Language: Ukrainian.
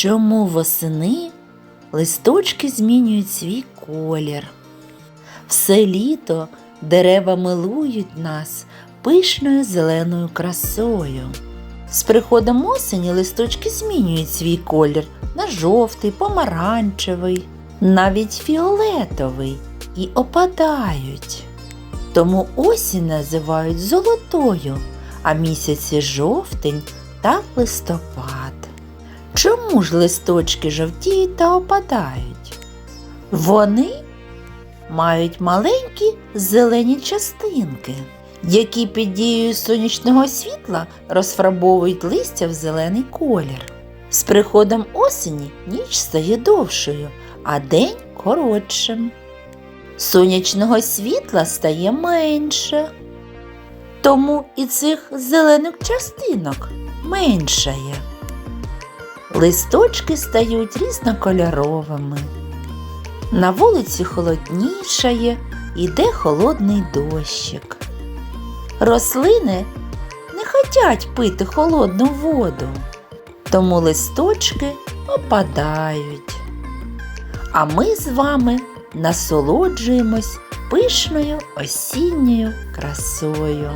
Чому восени листочки змінюють свій колір? Все літо дерева милують нас пишною зеленою красою. З приходом осені листочки змінюють свій колір на жовтий, помаранчевий, навіть фіолетовий і опадають. Тому осінь називають золотою, а місяці жовтень та листопад. Чому ж листочки жовтіють та опадають? Вони мають маленькі зелені частинки, які під дією сонячного світла розфарбовують листя в зелений колір. З приходом осені ніч стає довшою, а день коротшим. Сонячного світла стає менше, тому і цих зелених частинок меншає. Листочки стають різнокольоровими. На вулиці холоднішає, іде холодний дощик. Рослини не хотять пити холодну воду, тому листочки опадають. А ми з вами насолоджуємось пишною осінньою красою.